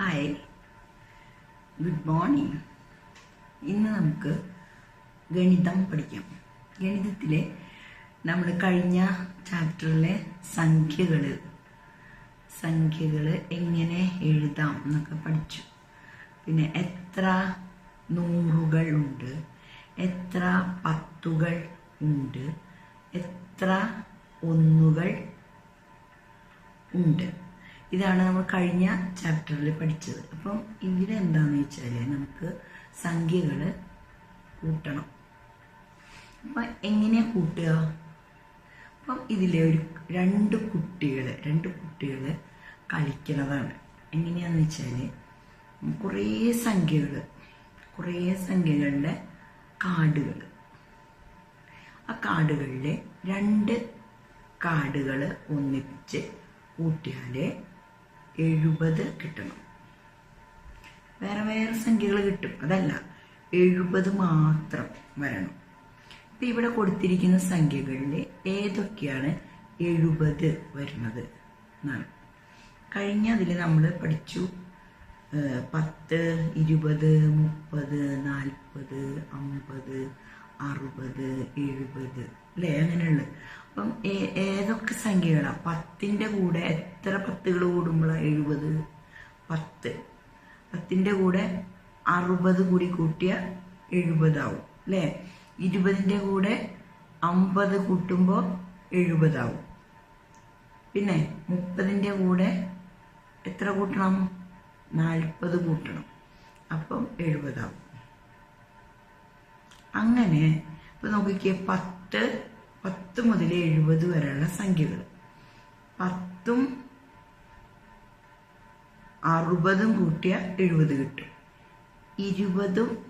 Hi good morning ഇന്ന് നമുക്ക് ഗണിതം പഠിക്കാം. ഗണിതത്തിലെ നമ്മൾ കഴിഞ്ഞ ചാപ്റ്ററിലെ സംഖ്യകൾ സംഖ്യകൾ എങ്ങനെ എഴുതാം എന്നൊക്കെ പഠിച്ചു. പിന്നെ എത്ര നൂറുകൾ ഉണ്ട് എത്ര പത്തുകൾ ഉണ്ട് എത്ര ഒന്നുകൾ ഉണ്ട്. ഇതാണ് നമ്മൾ കഴിഞ്ഞ ചാപ്റ്ററിൽ പഠിച്ചത്. അപ്പം ഇതിലെന്താന്ന് വെച്ചാൽ നമുക്ക് സംഖ്യകൾ കൂട്ടണം. അപ്പം എങ്ങനെയാ കൂട്ടുക? അപ്പം ഇതിലെ ഒരു രണ്ട് കുട്ടികൾ രണ്ട് കുട്ടികൾ കളിക്കുന്നതാണ് എങ്ങനെയാന്ന് വെച്ചാൽ കുറേ സംഖ്യകൾ കുറേ സംഖ്യകളുടെ കാർഡുകൾ ആ കാർഡുകളിലെ രണ്ട് കാർഡുകൾ ഒന്നിപ്പിച്ച് കൂട്ടിയാൽ എഴുപത് കിട്ടണം. വേറെ വേറെ സംഖ്യകൾ കിട്ടും. അതല്ല എഴുപത് മാത്രം വരണം. ഇപ്പം ഇവിടെ കൊടുത്തിരിക്കുന്ന സംഖ്യകളിൽ ഏതൊക്കെയാണ് എഴുപത് വരുന്നത് എന്നാണ്. കഴിഞ്ഞ അതിൽ നമ്മൾ പഠിച്ചു പത്ത് ഇരുപത് മുപ്പത് നാൽപ്പത് അമ്പത് അറുപത് എഴുപത് അല്ലേ? അങ്ങനെയുള്ള അപ്പം ഏതൊക്കെ സംഖ്യകളാണ് പത്തിന്റെ കൂടെ എത്ര പത്തുകൾ കൂടുമ്പോഴാണ് എഴുപത്? പത്ത്. പത്തിന്റെ കൂടെ അറുപത് കൂടി കൂട്ടിയ എഴുപതാവും അല്ലേ? ഇരുപതിന്റെ കൂടെ അമ്പത് കൂട്ടുമ്പോൾ എഴുപതാവും. പിന്നെ മുപ്പതിന്റെ കൂടെ എത്ര കൂട്ടണം? നാൽപ്പത് കൂട്ടണം. അപ്പം എഴുപതാവും. അങ്ങനെ ഇപ്പൊ നോക്കിക്കേ പത്ത് പത്ത് മുതൽ എഴുപത് വരെയുള്ള സംഖ്യകൾ. പത്തും അറുപതും കൂട്ടിയ എഴുപത് കിട്ടും. ഇരുപതും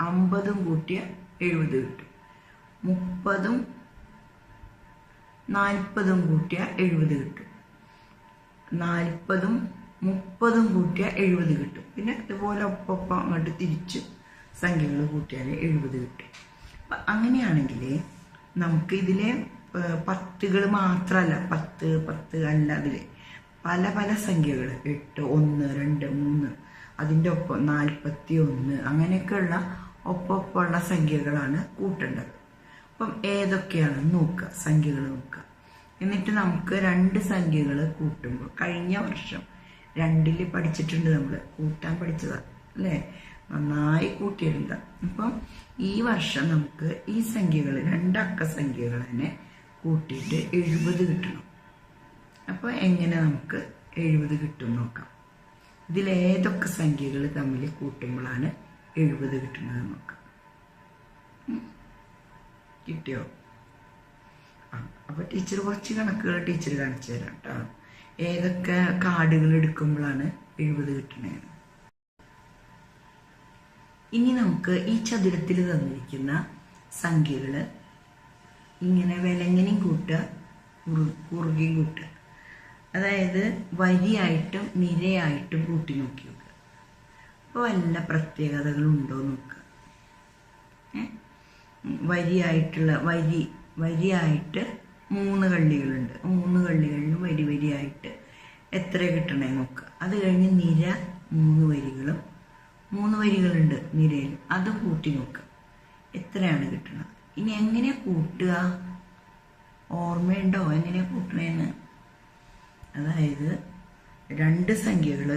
അമ്പതും കൂട്ടിയ എഴുപത് കിട്ടും. മുപ്പതും നാൽപ്പതും കൂട്ടിയ എഴുപത് കിട്ടും. നാൽപ്പതും മുപ്പതും കൂട്ടിയ എഴുപത് കിട്ടും. പിന്നെ ഇതുപോലെ ഒപ്പം അങ്ങോട്ട് തിരിച്ചു സംഖ്യകൾ കൂട്ടിയാൽ എഴുപത് കിട്ടും. അപ്പം അങ്ങനെയാണെങ്കിൽ നമുക്ക് ഇതിലെ പത്തുകൾ മാത്രമല്ല പത്ത് പത്ത് അല്ല അതിൽ പല പല സംഖ്യകൾ എട്ട് ഒന്ന് രണ്ട് മൂന്ന് അതിന്റെ ഒപ്പം നാൽപ്പത്തി ഒന്ന് അങ്ങനെയൊക്കെയുള്ള ഒപ്പമൊപ്പമുള്ള സംഖ്യകളാണ് കൂട്ടേണ്ടത്. അപ്പം ഏതൊക്കെയാണെന്ന് നോക്കുക സംഖ്യകൾ നോക്കുക. എന്നിട്ട് നമുക്ക് രണ്ട് സംഖ്യകൾ കൂട്ടുമ്പോൾ കഴിഞ്ഞ വർഷം രണ്ടിൽ പഠിച്ചിട്ടുണ്ട് നമ്മൾ കൂട്ടാൻ പഠിച്ചതാണ് അല്ലേ? നന്നായി കൂട്ടിയെഴുതാം അപ്പം ഈ വർഷം നമുക്ക് ഈ സംഖ്യകൾ രണ്ടക്ക സംഖ്യകൾ തന്നെ കൂട്ടിയിട്ട് എഴുപത് കിട്ടണം. അപ്പോൾ എങ്ങനെ നമുക്ക് എഴുപത് കിട്ടും നോക്കാം. ഇതിൽ ഏതൊക്കെ സംഖ്യകൾ തമ്മിൽ കൂട്ടുമ്പോഴാണ് എഴുപത് കിട്ടുന്നത് നോക്കാം. കിട്ടിയോ? ആ അപ്പോൾ ടീച്ചർ കുറച്ച് കണക്കുകൾ ടീച്ചർ കാണിച്ചു തരാം കേട്ടോ. ഏതൊക്കെ കാർഡുകൾ എടുക്കുമ്പോഴാണ് എഴുപത് കിട്ടുന്നത്? ഇനി നമുക്ക് ഈ ചതുരത്തിൽ തന്നിരിക്കുന്ന സംഖ്യകൾ ഇങ്ങനെ വിലങ്ങനെയും കൂട്ടുക കുറു- കുറുകയും കൂട്ടുക അതായത് വരിയായിട്ടും നിരയായിട്ടും കൂട്ടി നോക്കി നോക്കുക അപ്പോൾ വല്ല പ്രത്യേകതകളുണ്ടോ നോക്കുക വരിയായിട്ടുള്ള വരി വരിയായിട്ട് മൂന്ന് കള്ളികളുണ്ട്. മൂന്ന് കള്ളികളിലും വരി വരിയായിട്ട് എത്ര കിട്ടണേ നോക്കുക അത് കഴിഞ്ഞ് നിര മൂന്ന് വരികളും മൂന്ന് വരികളുണ്ട് നിരയിൽ. അത് കൂട്ടി നോക്കുക എത്രയാണ് കിട്ടുന്നത് ഇനി എങ്ങനെ കൂട്ടുക? ഓർമ്മയുണ്ടോ എങ്ങനെ കൂട്ടണേന്ന്? അതായത് രണ്ട് സംഖ്യകൾ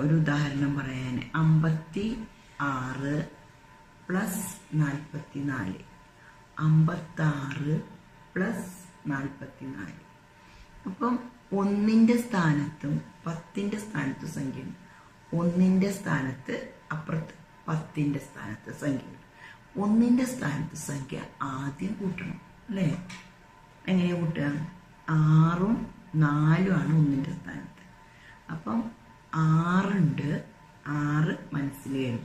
ഒരു ഉദാഹരണം പറയാൻ അമ്പത്തി ആറ് പ്ലസ് നാൽപ്പത്തി നാല് അമ്പത്താറ് പ്ലസ് നാൽപ്പത്തി നാല് അപ്പം ഒന്നിന്റെ സ്ഥാനത്തും പത്തിന്റെ സ്ഥാനത്തും സംഖ്യ ഉണ്ട് ഒന്നിന്റെ സ്ഥാനത്ത് അപ്പുറത്ത് പത്തിന്റെ സ്ഥാനത്ത് സംഖ്യ. ഒന്നിന്റെ സ്ഥാനത്ത് സംഖ്യ ആദ്യം കൂട്ടണം അല്ലേ? എങ്ങനെയാണ് കൂട്ടുക? ആറും നാലുമാണ് ഒന്നിന്റെ സ്ഥാനത്ത്. അപ്പം ആറുണ്ട് ആറ് മനസ്സിൽ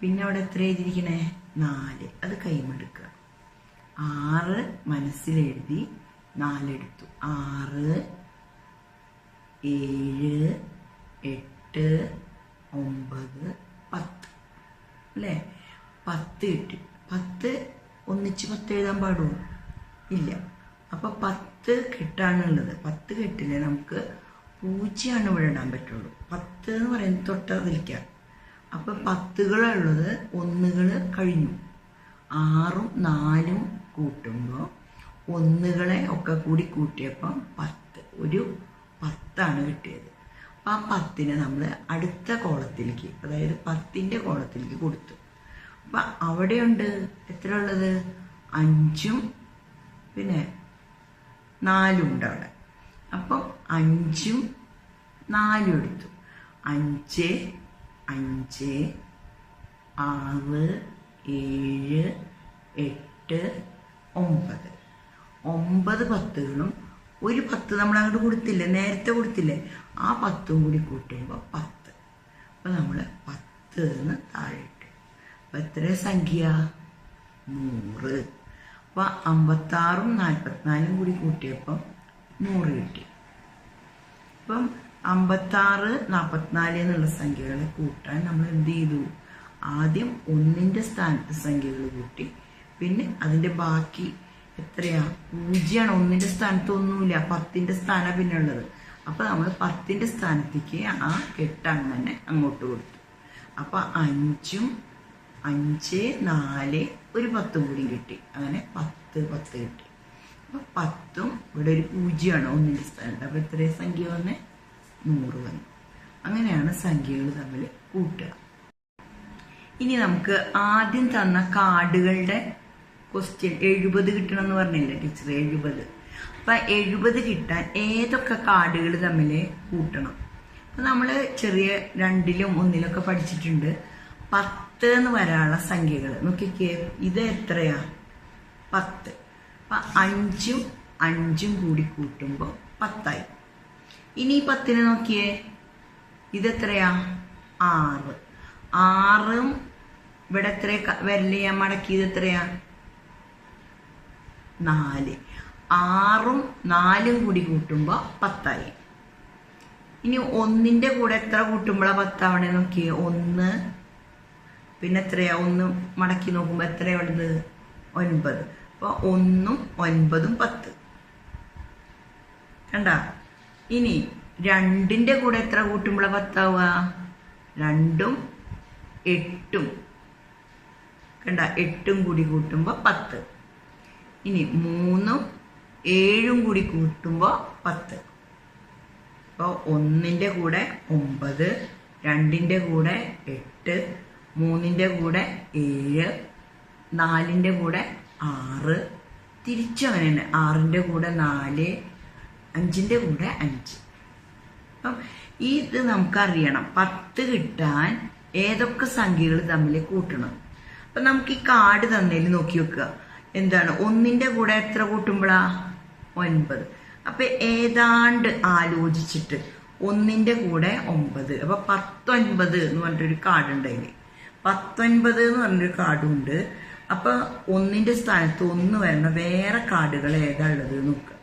പിന്നെ അവിടെ എത്ര എഴുതിയിരിക്കണേ? നാല്. അത് കൈമെടുക്കുക. ആറ് മനസ്സിലെഴുതി നാലെടുത്തു ആറ് ഏഴ് എട്ട് ഒമ്പത് പത്ത്. അല്ലേ? പത്ത് കിട്ടി. പത്ത് ഒന്നിച്ച് പത്ത് എഴുതാൻ പാടുമോ ഇല്ല. അപ്പൊ പത്ത് കെട്ടാണുള്ളത്. പത്ത് കെട്ടിൽ നമുക്ക് പൂജ്യമാണ് ഇവിടെ ഇടാൻ പറ്റുള്ളൂ. പത്ത് എന്ന് പറയുന്നത് തൊട്ടതിരിക്കാം. അപ്പം പത്തുകളുള്ളത് ഒന്നുകൾ കഴിഞ്ഞു. ആറും നാലും കൂട്ടുമ്പോൾ ഒന്നുകളെ ഒക്കെ കൂടി കൂട്ടിയപ്പം പത്ത്. ഒരു പത്താണ് കിട്ടിയത്. ആ പത്തിനെ നമ്മൾ അടുത്ത കോളത്തിലേക്ക് അതായത് പത്തിന്റെ കോളത്തിലേക്ക് കൊടുത്തു. അപ്പം അവിടെയുണ്ട് എത്ര ഉള്ളത് അഞ്ചും പിന്നെ നാലും ഉണ്ട് അവിടെ. അപ്പം അഞ്ചും നാലും എടുത്തു. അഞ്ച് അഞ്ച് ആറ് ഏഴ് എട്ട് ഒമ്പത്. ഒമ്പത് പത്തുകളും ഒരു പത്ത് നമ്മൾ അങ്ങോട്ട് കൊടുത്തില്ലേ? നേരത്തെ കൊടുത്തില്ലേ? ആ പത്തും കൂടി കൂട്ടുമ്പോൾ പത്ത്. അപ്പം നമ്മൾ പത്ത് എന്ന് താഴെയിട്ട്. ഇട്ടു അപ്പം എത്ര സംഖ്യ? നൂറ്. അപ്പം അമ്പത്താറും നാൽപ്പത്തിനാലും കൂടി കൂട്ടിയപ്പം നൂറ് കിട്ടി. അപ്പം അമ്പത്താറ് നാൽപ്പത്തിനാല് എന്നുള്ള സംഖ്യകളെ കൂട്ടാൻ നമ്മൾ എന്ത് ചെയ്തു? ആദ്യം ഒന്നിന്റെ സ്ഥാനത്ത് സംഖ്യകൾ കൂട്ടി. പിന്നെ അതിന്റെ ബാക്കി എത്രയാ? പൂജ്യമാണ് ഒന്നിന്റെ സ്ഥാനത്ത് ഒന്നുമില്ല. പത്തിന്റെ സ്ഥാനം പിന്നെ ഉള്ളത്. അപ്പോൾ നമ്മൾ പത്തിന്റെ സ്ഥാനത്തേക്ക് ആ കെട്ട് അങ്ങനെ അങ്ങോട്ട് കൊടുത്തു. അപ്പോൾ അഞ്ചും അഞ്ച് നാല് ഒരു പത്തും കൂടി കിട്ടി. അങ്ങനെ പത്ത് പത്ത് കിട്ടി. അപ്പോൾ പത്തും ഇവിടെ ഒരു പൂജ്യമാണ് ഒന്നിന്റെ സ്ഥാനത്ത്. അപ്പോൾ എത്രയും സംഖ്യ വന്ന്? നൂറ് വന്നു. അങ്ങനെയാണ് സംഖ്യകൾ തമ്മിൽ കൂട്ടുക. ഇനി നമുക്ക് ആദ്യം തന്ന കാർഡുകളുടെ ക്വസ്റ്റ്യൻ എഴുപത് കിട്ടണം എന്ന് പറഞ്ഞില്ലേ ടീച്ചർ എഴുപത്. അപ്പം എഴുപത് കിട്ടാൻ ഏതൊക്കെ കാർഡുകൾ തമ്മിൽ കൂട്ടണം. അപ്പം നമ്മൾ ചെറിയ രണ്ടിലും ഒന്നിലൊക്കെ പഠിച്ചിട്ടുണ്ട്. പത്ത് എന്ന് വരാനുള്ള സംഖ്യകൾ. നോക്കിക്കേ ഇത് എത്രയാ? പത്ത്. അപ്പം അഞ്ചും അഞ്ചും കൂടി കൂട്ടുമ്പോൾ പത്തായി. ഇനി പത്തിന് നോക്കിയേ. ഇത് എത്രയാ? ആറ്. ആറും ഇവിടെ എത്ര വരൽ ഞാൻ മടക്കിയത് എത്രയാ? നാല്. ആറും നാലും കൂടി കൂട്ടുമ്പോൾ പത്തായി. ഇനി ഒന്നിന്റെ കൂടെ എത്ര കൂട്ടുമ്പോഴാണ് പത്താവണേ നോക്കിയേ. ഒന്ന് പിന്നെ എത്രയാ? ഒന്ന് മടക്കി നോക്കുമ്പോൾ എത്രയാണ് ഉള്ളത് ഒൻപത്. അപ്പോൾ ഒന്നും ഒൻപതും പത്ത്. കണ്ട? ഇനി രണ്ടിന്റെ കൂടെ എത്ര കൂട്ടുമ്പോഴാണ് പത്താവുക? രണ്ടും എട്ടും. കണ്ട? എട്ടും കൂടി കൂട്ടുമ്പോൾ പത്ത്. ഇനി മൂന്നും ഏഴും കൂടി കൂട്ടുമ്പോൾ പത്ത്. അപ്പോൾ ഒന്നിന്റെ കൂടെ ഒമ്പത് രണ്ടിന്റെ കൂടെ എട്ട് മൂന്നിന്റെ കൂടെ ഏഴ് നാലിന്റെ കൂടെ ആറ്. തിരിച്ചു അങ്ങനെ തന്നെ ആറിന്റെ കൂടെ നാല് അഞ്ചിന്റെ കൂടെ അഞ്ച്. അപ്പം ഇത് നമുക്കറിയണം. പത്ത് കിട്ടാൻ ഏതൊക്കെ സംഖ്യകൾ തമ്മിൽ കൂട്ടണം. അപ്പം നമുക്ക് ഈ കാർഡ് തന്നതിൽ നോക്കി വെക്കുക. എന്താണ്? ഒന്നിന്റെ കൂടെ എത്ര കൂട്ടുമ്പോഴാ ഒൻപത്. അപ്പം ഏതാണ്ട് ആലോചിച്ചിട്ട് ഒന്നിന്റെ കൂടെ ഒമ്പത്. അപ്പം പത്തൊൻപത് എന്ന് പറഞ്ഞിട്ടൊരു കാർഡ് ഉണ്ടായില്ലേ പത്തൊൻപത് എന്ന് പറഞ്ഞൊരു കാർഡും ഉണ്ട് അപ്പൊ ഒന്നിന്റെ സ്ഥാനത്ത് ഒന്ന് വരണ വേറെ കാർഡുകൾ ഏതാ ഉള്ളത് നോക്കുക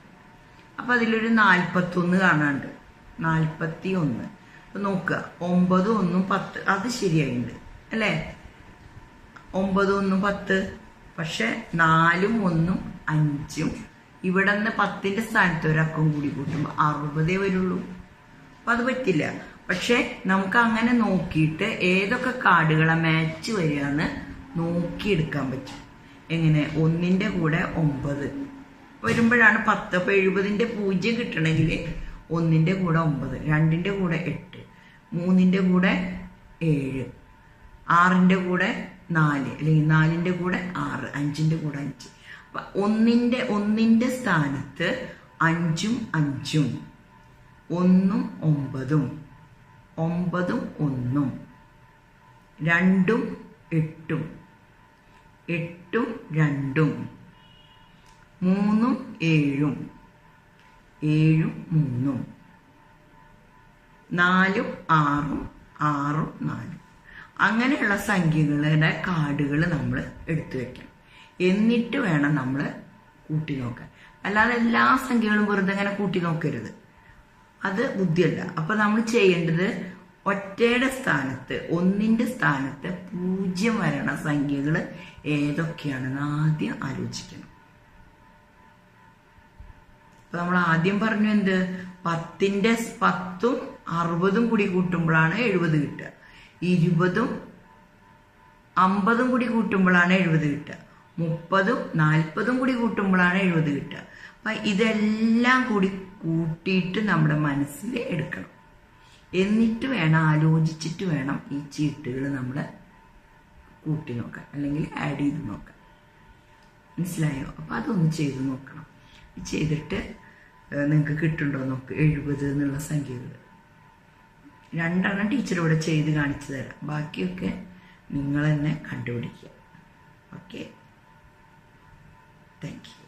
അപ്പൊ അതിലൊരു നാൽപ്പത്തൊന്ന് കാണാണ്ട് നാൽപ്പത്തി ഒന്ന് അപ്പം നോക്കുക. ഒമ്പത് ഒന്നും പത്ത്. അത് ശരിയായിട്ടുണ്ട് അല്ലേ? ഒമ്പത് ഒന്നും പത്ത്. പക്ഷെ നാലും ഒന്നും അഞ്ചും. ഇവിടെ നിന്ന് പത്തിന്റെ സ്ഥാനത്ത് ഒരക്കം കൂടി കൂട്ടുമ്പോൾ അറുപതേ വരുള്ളൂ. അപ്പം അത് പറ്റില്ല. പക്ഷെ നമുക്ക് അങ്ങനെ നോക്കിയിട്ട് ഏതൊക്കെ കാർഡുകളെ മാച്ച് വരികയെന്ന് നോക്കിയെടുക്കാൻ പറ്റും. എങ്ങനെ? ഒന്നിന്റെ കൂടെ ഒമ്പത്. വരുമ്പോഴാണ് പത്ത്. അപ്പോൾ എഴുപതിന്റെ പൂജ്യം കിട്ടണമെങ്കിൽ ഒന്നിന്റെ കൂടെ ഒമ്പത് രണ്ടിന്റെ കൂടെ എട്ട് മൂന്നിന്റെ കൂടെ ഏഴ് ആറിന്റെ കൂടെ നാല് അല്ലെങ്കിൽ നാലിന്റെ കൂടെ ആറ് അഞ്ചിന്റെ കൂടെ അഞ്ച്. അപ്പം ഒന്നിന്റെ ഒന്നിന്റെ സ്ഥാനത്ത് അഞ്ചും അഞ്ചും ഒന്നും ഒമ്പതും ഒമ്പതും ഒന്നും രണ്ടും എട്ടും എട്ടും രണ്ടും മൂന്നും ഏഴും ഏഴും മൂന്നും നാലും ആറും ആറും നാലും. അങ്ങനെയുള്ള സംഖ്യകളുടെ കാർഡുകൾ നമ്മൾ എടുത്തു വെക്കണം. എന്നിട്ട് വേണം നമ്മൾ കൂട്ടി നോക്കാൻ. അല്ലാതെ എല്ലാ സംഖ്യകളും വെറുതെ അങ്ങനെ കൂട്ടി നോക്കരുത്. അത് ബുദ്ധിയല്ല. അപ്പൊ നമ്മൾ ചെയ്യേണ്ടത് ഒറ്റയുടെ സ്ഥാനത്ത് ഒന്നിന്റെ സ്ഥാനത്ത് പൂജ്യം വരണ സംഖ്യകൾ ഏതൊക്കെയാണെന്ന് ആദ്യം ആലോചിക്കണം. അപ്പൊ നമ്മൾ ആദ്യം പറഞ്ഞു എന്ത്? പത്തിന്റെ പത്തും അറുപതും കൂടി കൂട്ടുമ്പോഴാണ് എഴുപത് കിട്ടുക. ഇരുപതും അമ്പതും കൂടി കൂട്ടുമ്പോഴാണ് എഴുപത് കിട്ടുക. മുപ്പതും നാൽപ്പതും കൂടി കൂട്ടുമ്പോഴാണ് എഴുപത് കിട്ടുക. അപ്പം ഇതെല്ലാം കൂടി കൂട്ടിയിട്ട് നമ്മുടെ മനസ്സിൽ എടുക്കണം. എന്നിട്ട് വേണം ആലോചിച്ചിട്ട് വേണം ഈ ചീട്ടുകൾ നമ്മൾ കൂട്ടി നോക്കാൻ അല്ലെങ്കിൽ ആഡ് ചെയ്ത് നോക്കാൻ. മനസ്സിലായോ? അപ്പോൾ അതൊന്ന് ചെയ്ത് നോക്കണം. ചെയ്തിട്ട് നിങ്ങൾക്ക് കിട്ടുന്നുണ്ടോ നോക്ക്. എഴുപത് എന്നുള്ള സംഖ്യകൾ. രണ്ടെണ്ണം ടീച്ചർ ഇവിടെ ചെയ്ത് കാണിച്ചു തരാം. ബാക്കിയൊക്കെ നിങ്ങൾ തന്നെ കണ്ടുപിടിക്കുക. Okay Thank you.